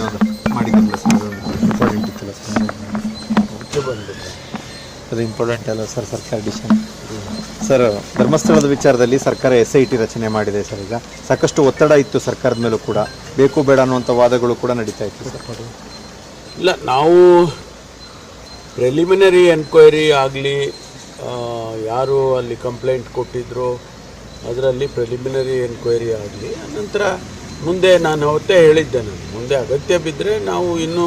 Sir important ಇತ್ತಲ್ಲ sir ಅದು important ಅಲ್ಲ ಸರ್ ಸರ್ಕಾರ ಡಿಸಿಷನ್ ಸರ್ ಧರ್ಮಸ್ಥಳದ ವಿಚಾರದಲ್ಲಿ ಸರ್ಕಾರ ಎಸ್ ಐ ಟಿ ರಚನೆ ಮಾಡಿದೆ ಸರ್ ಈಗ. ಸಾಕಷ್ಟು ಒತ್ತಡ ಇತ್ತು ಸರ್ಕಾರದ ಮೇಲೂ ಕೂಡ. ಬೇಕು ಬೇಡ ಅನ್ನುವಂಥ ವಾದಗಳು ಕೂಡ ನಡೀತಾ ಇತ್ತು ಸರ್ ಇಲ್ಲ ನಾವು ಪ್ರಿಲಿಮಿನರಿ ಎನ್ಕ್ವೈರಿ ಆಗಲಿ ಯಾರು ಅಲ್ಲಿ ಕಂಪ್ಲೇಂಟ್ ಕೊಟ್ಟಿದ್ರು ಅದರಲ್ಲಿ ಪ್ರಿಲಿಮಿನರಿ ಎನ್ಕ್ವೈರಿ ಆಗಲಿ ನಂತರ ಮುಂದೆ ನಾನು ಅವತ್ತೇ ಹೇಳಿದ್ದೆ ನಾನು ಮುಂದೆ ಅಗತ್ಯ ಬಿದ್ದರೆ ನಾವು ಇನ್ನೂ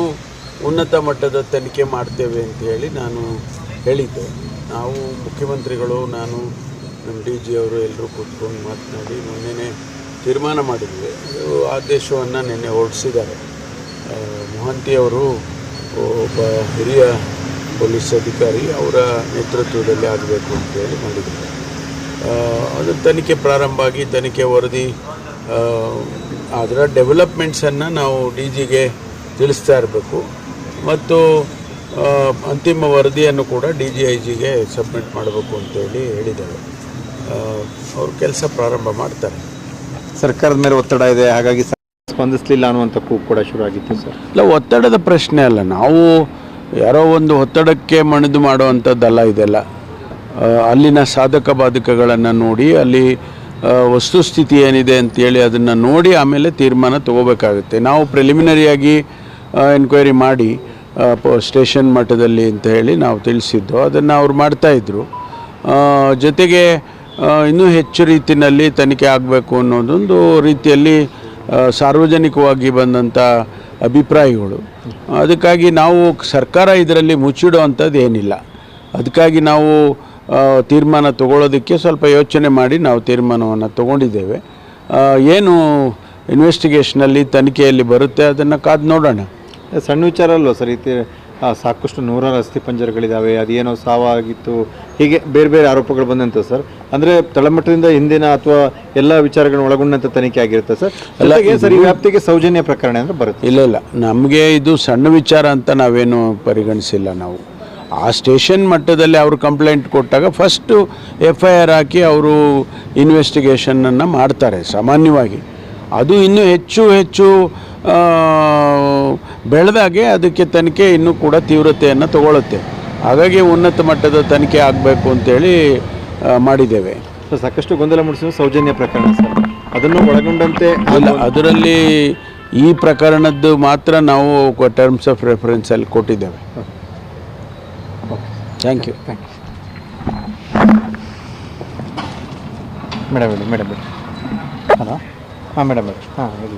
ಉನ್ನತ ಮಟ್ಟದ ತನಿಖೆ ಮಾಡ್ತೇವೆ ಅಂತ ಹೇಳಿ ನಾನು ಹೇಳಿದ್ದೆ. ನಾವು ಮುಖ್ಯಮಂತ್ರಿಗಳು, ನಾನು, ನಮ್ಮ ಡಿ ಜಿ ಅವರು ಎಲ್ಲರೂ ಕೂತ್ಕೊಂಡು ಮಾತನಾಡಿ ಮೊನ್ನೆನೇ ತೀರ್ಮಾನ ಮಾಡಿದ್ವಿ. ಆದೇಶವನ್ನು ನಿನ್ನೆ ಹೊರಡಿಸಿದ್ದಾರೆ. ಮೊಹಂತಿಯವರು ಒಬ್ಬ ಹಿರಿಯ ಪೊಲೀಸ್ ಅಧಿಕಾರಿ ಅವರ ನೇತೃತ್ವದಲ್ಲಿ ಆಗಬೇಕು ಅಂತೇಳಿ ಮಾಡಿದ್ದಾರೆ. ಅದು ತನಿಖೆ ಪ್ರಾರಂಭ ಆಗಿ ತನಿಖೆ ವರದಿ ಅದರ ಡೆವಲಪ್ಮೆಂಟ್ಸನ್ನು ನಾವು ಡಿ ಜಿಗೆ ತಿಳಿಸ್ತಾ ಇರಬೇಕು. ಮತ್ತು ಅಂತಿಮ ವರದಿಯನ್ನು ಕೂಡ ಡಿ ಜಿ ಐ ಜಿಗೆ ಸಬ್ಮಿಟ್ ಮಾಡಬೇಕು ಅಂತೇಳಿ ಹೇಳಿದ್ದಾರೆ ಅವರು ಕೆಲಸ ಪ್ರಾರಂಭ ಮಾಡ್ತಾರೆ. ಸರ್ಕಾರದ ಮೇಲೆ ಒತ್ತಡ ಇದೆ ಹಾಗಾಗಿ ಸ್ಪಂದಿಸಲಿಲ್ಲ ಅನ್ನುವಂಥ ಕೂಗು ಕೂಡ ಶುರು ಆಗಿತ್ತು ಸರ್. ಇಲ್ಲ ಒತ್ತಡದ ಪ್ರಶ್ನೆ ಅಲ್ಲ. ನಾವು ಯಾರೋ ಒಂದು ಒತ್ತಡಕ್ಕೆ ಮಣಿದು ಮಾಡುವಂಥದ್ದಲ್ಲ ಇದೆಲ್ಲ. ಅಲ್ಲಿನ ಸಾಧಕ ಬಾಧಕಗಳನ್ನು ನೋಡಿ, ಅಲ್ಲಿ ವಸ್ತುಸ್ಥಿತಿ ಏನಿದೆ ಅಂತೇಳಿ ಅದನ್ನು ನೋಡಿ ಆಮೇಲೆ ತೀರ್ಮಾನ ತಗೋಬೇಕಾಗುತ್ತೆ. ನಾವು ಪ್ರಿಲಿಮಿನರಿಯಾಗಿ ಎನ್ಕ್ವೈರಿ ಮಾಡಿ ಸ್ಟೇಷನ್ ಮಟ್ಟದಲ್ಲಿ ಅಂತ ಹೇಳಿ ನಾವು ತಿಳಿಸಿದ್ದು. ಅದನ್ನು ಅವ್ರು ಮಾಡ್ತಾಯಿದ್ರು ಜೊತೆಗೆ ಇನ್ನೂ ಹೆಚ್ಚು ರೀತಿಯಲ್ಲಿ ತನಿಖೆ ಆಗಬೇಕು ಅನ್ನೋದೊಂದು ರೀತಿಯಲ್ಲಿ ಸಾರ್ವಜನಿಕವಾಗಿ ಬಂದಂಥ ಅಭಿಪ್ರಾಯಗಳು. ಅದಕ್ಕಾಗಿ ನಾವು ಸರ್ಕಾರ ಇದರಲ್ಲಿ ಮುಚ್ಚಿಡುವಂಥದ್ದು ಏನಿಲ್ಲ. ಅದಕ್ಕಾಗಿ ನಾವು ತೀರ್ಮಾನ ತಗೊಳ್ಳೋದಕ್ಕೆ ಸ್ವಲ್ಪ ಯೋಚನೆ ಮಾಡಿ ನಾವು ತೀರ್ಮಾನವನ್ನು ತಗೊಂಡಿದ್ದೇವೆ. ಏನು ಇನ್ವೆಸ್ಟಿಗೇಷನಲ್ಲಿ ತನಿಖೆಯಲ್ಲಿ ಬರುತ್ತೆ ಅದನ್ನು ಕಾದು ನೋಡೋಣ. ಸಣ್ಣ ವಿಚಾರ ಅಲ್ವ ಸರ್? ಈ ಸಾಕಷ್ಟು ನೂರಾರು ಅಸ್ಥಿ ಪಂಜರಗಳಿದ್ದಾವೆ ಅದೇನೋ ಸಾವಾಗಿತ್ತು ಹೀಗೆ ಬೇರೆ ಬೇರೆ ಆರೋಪಗಳು ಬಂದಂತ ಸರ್. ಅಂದರೆ ತಳಮಟ್ಟದಿಂದ ಹಿಂದಿನ ಅಥವಾ ಎಲ್ಲ ವಿಚಾರಗಳನ್ನ ಒಳಗೊಂಡಂಥ ತನಿಖೆ ಆಗಿರುತ್ತೆ ಸರ್. ಜೊತೆಗೆ ಸರ್ ಈ ವ್ಯಾಪ್ತಿಗೆ ಸೌಜನ್ಯ ಪ್ರಕರಣ ಅಂದರೆ ಬರುತ್ತೆ. ಇಲ್ಲ ಇಲ್ಲ. ನಮಗೆ ಇದು ಸಣ್ಣ ವಿಚಾರ ಅಂತ ನಾವೇನು ಪರಿಗಣಿಸಿಲ್ಲ ನಾವು. ಆ ಸ್ಟೇಷನ್ ಮಟ್ಟದಲ್ಲಿ ಅವರು ಕಂಪ್ಲೇಂಟ್ ಕೊಟ್ಟಾಗ ಫಸ್ಟು ಎಫ್ ಐ ಆರ್ ಹಾಕಿ ಅವರು ಇನ್ವೆಸ್ಟಿಗೇಷನನ್ನು ಮಾಡ್ತಾರೆ ಸಾಮಾನ್ಯವಾಗಿ. ಅದು ಇನ್ನೂ ಹೆಚ್ಚು ಹೆಚ್ಚು ಬೆಳೆದಾಗೆ ಅದಕ್ಕೆ ತನಿಖೆ ಇನ್ನೂ ಕೂಡ ತೀವ್ರತೆಯನ್ನು ತಗೊಳ್ಳುತ್ತೆ ಹಾಗಾಗಿ ಉನ್ನತ ಮಟ್ಟದ ತನಿಖೆ ಆಗಬೇಕು ಅಂತೇಳಿ ಮಾಡಿದ್ದೇವೆ. ಸರ್ ಸಾಕಷ್ಟು ಗೊಂದಲ ಮೂಡಿಸಿದ ಸೌಜನ್ಯ ಪ್ರಕರಣ ಸರ್. ಅದನ್ನು ಒಳಗೊಂಡಂತೆ ಅಲ್ಲ ಅದರಲ್ಲಿ ಈ ಪ್ರಕರಣದ್ದು ಮಾತ್ರ ನಾವು ಟರ್ಮ್ಸ್ ಆಫ್ ರೆಫರೆನ್ಸಲ್ಲಿ ಕೊಟ್ಟಿದ್ದೇವೆ. ಥ್ಯಾಂಕ್ ಯು ಮೇಡಮ್ ಹೇಳಿ ಮೇಡಮ್. ಬಿಡಿ ಹಲೋ? ಹಾಂ ಮೇಡಮ್ ಹೇಳಿ ಹಾಂ ಹೇಳಿ.